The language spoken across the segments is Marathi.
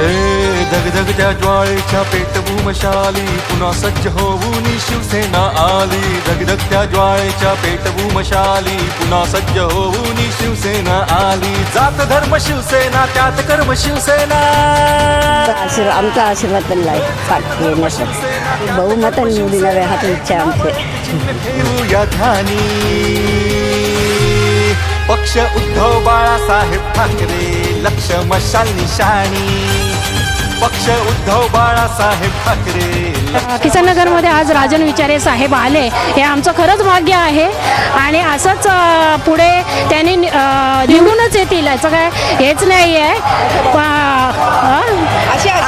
Hey. हे धगधगत्या ज्वाळेच्या पेटभूमशाली पुन्हा सज्ज होऊन शिवसेना आली. धगधगत्या ज्वाळेच्या पेटभूमशाली पुन्हा सज्ज होऊन शिवसेना आली. जात धर्म शिवसेना त्यात कर्म शिवसेना. आमचा आशीर्वाद त्यांना बहुमत निवडून यावे हाच इच्छा आमची. ठेवूया ध्यानी. पक्ष उद्धव बाळासाहेब ठाकरे लक्ष मशाल निशाणी. पक्ष उद्धव बाळासाहेब ठाकरे. किसन नगरमध्ये आज राजन विचारे साहेब आले. हे आमचं खरंच भाग्य आहे. आणि असंच पुढे त्यांनी निवडूनच येतील. याचं काय हेच नाही आहे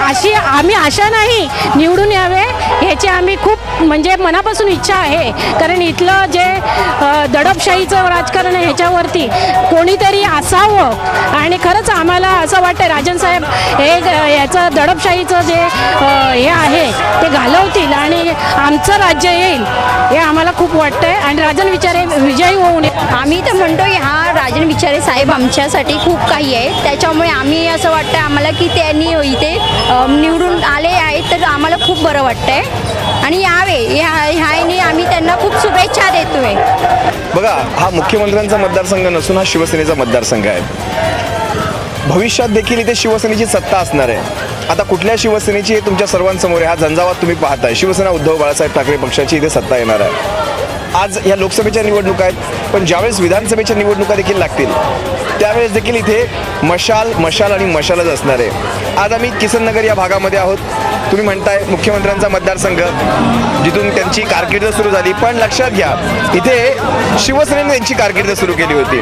अशी आम्ही आशा नाही निवडून यावे ह्याची आम्ही खूप म्हणजे मनापासून इच्छा आहे. कारण इथलं जे दडपशाहीचं राजकारण आहे ह्याच्यावरती कोणीतरी असावं. आणि खरंच आम्हाला असं वाटतं राजन साहेब हे याचं दडपशाहीचं जे हे आहे ते घालवतील आणि आमचं राज्य येईल हे आम्हाला खूप वाटतं आहे आणि राजन विचारे विजयी होऊन आम्ही तर म्हणतो की हा राजन विचारे साहेब आमच्यासाठी खूप काही आहे. त्याच्यामुळे आम्ही असं वाटतं आम्हाला की त्यांनी इथे निवडून निवडून आले आहेत तर आम्हाला खूप बरं वाटतंय. आणि यावे ह्या ह्याने आम्ही त्यांना खूप शुभेच्छा देतोय. बघा हा मुख्यमंत्र्यांचा मतदारसंघ नसून हा शिवसेनेचा मतदारसंघ आहे. भविष्यात देखील इथे शिवसेनेची सत्ता असणार आहे. आता कुठल्या शिवसेनेची तुमच्या सर्वांसमोर आहे? हा झंझावात तुम्ही पाहताय. शिवसेना उद्धव बाळासाहेब ठाकरे पक्षाची इथे सत्ता येणार आहे. आज या लोकसभेच्या निवडणुका आहेत पण ज्यावेळेस विधानसभेच्या निवडणुका देखील लागतील त्यावेळेस देखील इथे मशाल मशाल आणि मशालच असणार आहे. आज आम्ही किसननगर या भागामध्ये आहोत. तुम्ही म्हणताय मुख्यमंत्र्यांचा मतदारसंघ जिथून त्यांची कारकीर्द सुरू झाली पण लक्षात घ्या इथे शिवसेनेने त्यांची कारकीर्द सुरू केली होती.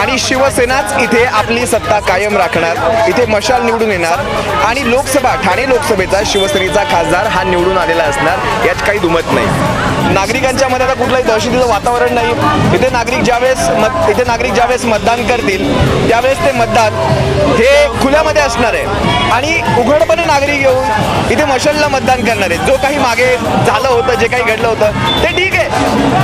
आणि शिवसेनाच इथे आपली सत्ता कायम राखणार इथे मशाल निवडून येणार आणि लोकसभा ठाणे लोकसभेचा शिवसेनेचा खासदार हा निवडून आलेला असणार यात काही दुमत नाही. नागरिकांच्या मध्ये आता कुठलंही दहशतीचं वातावरण नाही. इथे नागरिक ज्यावेळेस मत इथे नागरिक ज्यावेळेस मतदान करतील त्यावेळेस ते मतदान हे खुल्यामध्ये असणार आहे. आणि उघडपणे नागरिक येऊन इथे मशालला मतदान करणार आहेत. जो काही मागे झालं होतं जे काही घडलं होतं ते ठीक आहे.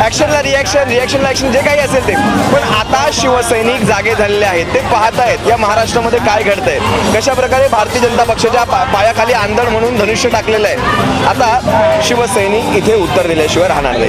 ॲक्शनला रिॲक्शन रिॲक्शनला ॲक्शन जे काही असेल ते. पण आता शिवसैनिक जागे झालेले आहेत. ते पाहत आहेत या महाराष्ट्रामध्ये काय घडतंय. कशा प्रकारे भारतीय जनता पक्षाच्या पा- पायाखाली आंदण म्हणून धनुष्य टाकलेलं आहे. आता शिवसैनिक इथे उत्तर दिल्याशिवाय ด้วยราธนาเลย